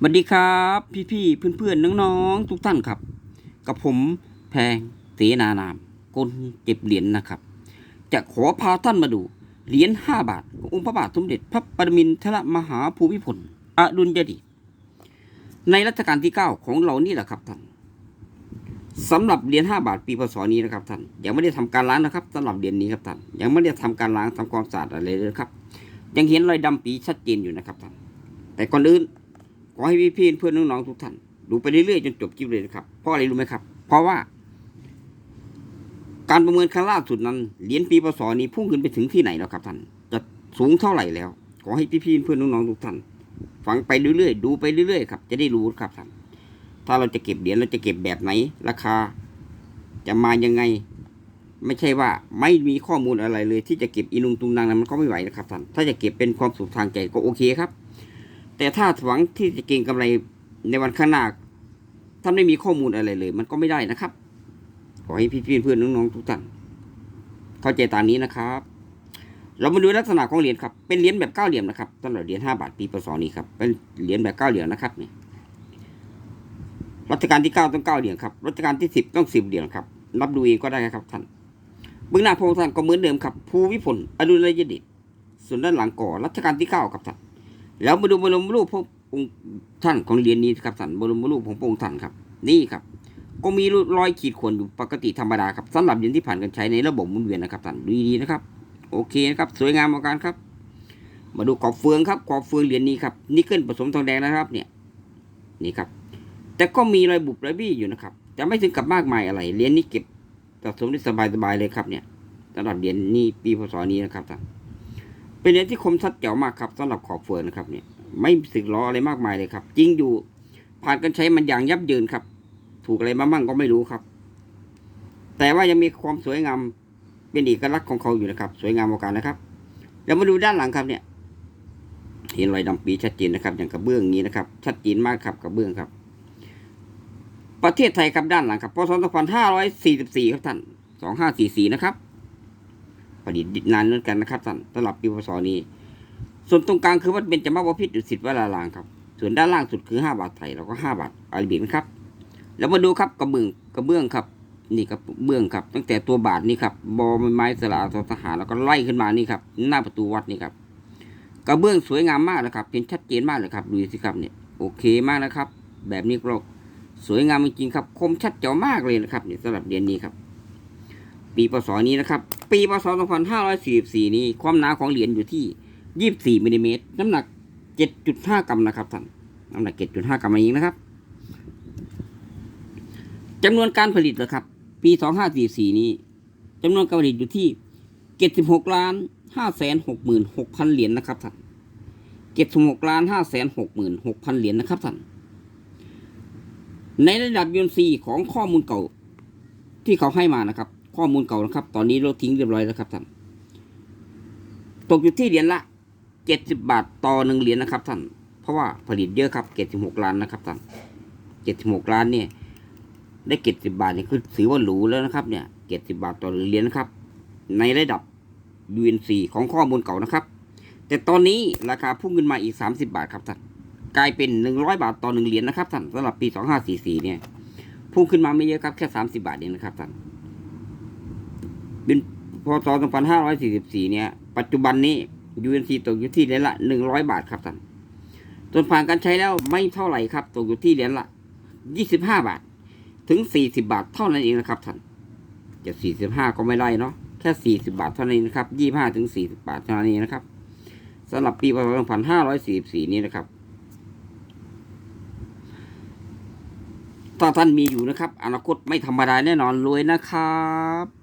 สวัสดีครับ พี่ๆเพื่อนๆน้องๆทุกท่านครับ กับผมแพงเสนานามกลเก็บเหรียญนะครับ จะขอพาท่านมาดูเหรียญห้าบาทขององค์พระบาทสมเด็จพระปรมินทรมหาภูมิพลอดุลยเดชในรัชกาลที่เก้าของเรานี่แหละครับท่านสำหรับเหรียญห้าบาทปีพศนี้นะครับท่านยังไม่ได้ทำการล้างนะครับสำหรับเหรียญนี้ครับท่านยังไม่ได้ทำการล้างทำความสะอาดอะไรเลยครับ ยังเห็นรอยดำปีชัดเจนอยู่นะครับท่านแต่ก่อนอื่น ขอให้พี่ๆเพื่อนน้องๆทุกท่านดูไปเรื่อยๆจนจบคลิปเลยนะครับ เพราะอะไรรู้ไหมครับ เพราะว่า การประเมินครั้งล่าสุดนั้นเหรียญปีพศนี้พุ่งขึ้นไปถึงที่ไหนแล้วครับท่านจะสูงเท่าไหร่แล้ว ขอให้พี่ๆเพื่อนน้องๆทุกท่านฟังไปเรื่อยๆดูไปเรื่อยๆครับจะได้รู้ครับท่านถ้าเราจะเก็บเหรียญเราจะเก็บแบบไหน ราคา จะมายังไง ไม่ใช่ว่าไม่มีข้อมูลอะไรเลย ที่จะเก็บอินุงตุงนางนั้นมันก็ไม่ไหวนะครับท่านถ้าจะเก็บเป็นความสุขทางใจก็โอเคครับ แต่ถ้าหวังที่จะเก็งกำไรในวันข้างหน้าถ้าไม่มีข้อมูลอะไรเลย มันก็ไม่ได้นะครับ ขอให้พี่ๆเพื่อนๆน้องๆทุกท่านเข้าใจตามนี้นะครับ เรามาดูลักษณะของเหรียญครับ เป็นเหรียญแบบเก้าเหลี่ยมนะครับสำหรับเหรียญห้าบาทปีพศนี้ครับ เป็นเหรียญแบบเก้าเหลี่ยมนะครับเนี่ยรัชกาลที่เก้าต้องเก้าเหรียญครับ รัชกาลที่สิบต้องสิบเหรียญครับนับดูเองก็ได้ครับท่านเบื้องหน้าพระองค์ท่านก็เหมือนเดิมครับ ภูวิพลอดุลยเดชส่วนด้านหลังก่อรัชกาลที่เก้าครับท่าน แล้วมาดูบรมรูปพระองค์ท่านของเหรียญนี้ครับท่านบรมรูปของพระองค์ท่านครับ นี่ครับ ก็มีรอยขีดข่วนอยู่ปกติธรรมดาครับสำหรับเหรียญที่ผ่านการใช้ในระบบหมุนเวียนนะครับท่านดูดีๆนะครับ โอเคนะครับ สวยงามเหมือนกันครับ มาดูขอบเฟืองครับขอบเฟืองเหรียญนี้ครับนิกเกิลผสมทองแดงนะครับ เนี่ย นี่ครับ แต่ก็มีรอยบุบรอยบี้อยู่นะครับแต่ไม่ถึงกับมากมายอะไรเหรียญนี้เก็บสะสมได้สบายๆเลยครับเนี่ยสำหรับเหรียญนี้ปีพศนี้นะครับท่าน เป็นเหรียญที่คมชัดแจ๋วมากครับสำหรับขอบเฟืองนะครับเนี่ยไม่สึกล้ออะไรมากมายเลยครับ จริงอยู่ผ่านการใช้มันอย่างยับเยินครับ ถูกอะไรมามั่งก็ไม่รู้ครับ แต่ว่ายังมีความสวยงามเป็นเอกลักษณ์ของเขาอยู่นะครับ สวยงามกว่ากนะครับแล้วมาดูด้านหลังครับเนี่ย เห็นรอยดำปีชัดเจนนะครับ อย่างกระเบื้องนี้นะครับ ชัดเจนมากครับกระเบื้องครับ ประเทศไทยครับด้านหลังครับพศ2544 ครับท่าน 2544 นะครับ ผลิตนานเหมือนกันนะครับท่านสำหรับปีพศนี้ ส่วนตรงกลางคือวัดเบญจมาบพิตรดุสิตวรารามครับ ส่วนด้านล่างสุดคือห้าบาทไทยแล้วก็ห้าบาทอาราบินะครับ แล้วมาดูครับกระเบื้องกระเบื้องครับ นี่ครับเบื้องครับ ตั้งแต่ตัวบาทนี่ครับบอไม้สลาททหารแล้วก็ไล่ขึ้นมานี่ครับหน้าประตูวัดนี่ครับกระเบื้องสวยงามมากนะครับเห็นชัดเจนมากเลยครับดูสิครับเนี่ยโอเคมากนะครับ แบบนี้ก็สวยงามจริงๆครับ คมชัดเจ๋วมากเลยนะครับเนี่ยสำหรับเหรียญนี้ครับ ปีพศนี้นะครับ ปีพศ 2544 นี้ความหนาของเหรียญอยู่ที่ 24มิลลิเมตรน้ำหนัก 7.5 กรัมนะครับท่านน้ำหนัก 7.5 กรัมเองนะครับจำนวนการผลิตนะครับ ปี 2544 นี้จำนวนการผลิตอยู่ที่ 76ล้าน566,000 เหรียญนะครับท่าน76ล้าน566,000 เหรียญนะครับท่านในระดับยูนซีของข้อมูลเก่าที่เขาให้มานะครับ ข้อมูลเก่านะครับ ตอนนี้เราทิ้งเรียบร้อยแล้วครับท่านตกอยู่ที่เหรียญละเจ็ดสิบบาทต่อหนึ่งเหรียญนะครับท่านเพราะว่าผลิตเยอะครับเจ็ดสิบหกล้านนะครับท่านเจ็ดสิบหกล้านเนี่ยได้เจ็ดสิบาทเนี่ยคือถือว่าหรูแล้วนะครับเนี่ยเจ็ดสิบาทต่อเหรียญนะครับ ในระดับ UNC ของข้อมูลเก่านะครับ แต่ตอนนี้ราคาพุ่งขึ้นมาอีกสามสิบาทครับท่านกลายเป็นหนึ่งร้อยบาทต่อหนึ่งเหรียญนะครับท่านสำหรับปีสองห้าสี่สี่เนี่ยพุ่งขึ้นมาไม่เยอะครับแค่สามสิบาทเองนะครับท่าน เป็นพศสองพันห้าร้อยสี่สิบสี่เนี่ย ปัจจุบันนี้ UNC ตกอยู่ที่เหรียญละหนึ่งร้อยบาทครับท่านจนผ่านการใช้แล้วไม่เท่าไหร่ครับ ตกอยู่ที่เหรียญละยี่สิบห้าบาท ถึงสี่สิบาทเท่านั้นเองนะครับท่านจะสี่สิบห้าก็ไม่ได้เนาะ แค่สี่สิบาทเท่านั้นนะครับยี่ห้าถึงสี่สิบาทเท่านั้นเองนะครับสำหรับปีพศสองพันห้าร้อยสี่สิบสี่นี้นะครับ ถ้าท่านมีอยู่นะครับ อนาคตไม่ธรรมดาแน่นอนรวยนะครับ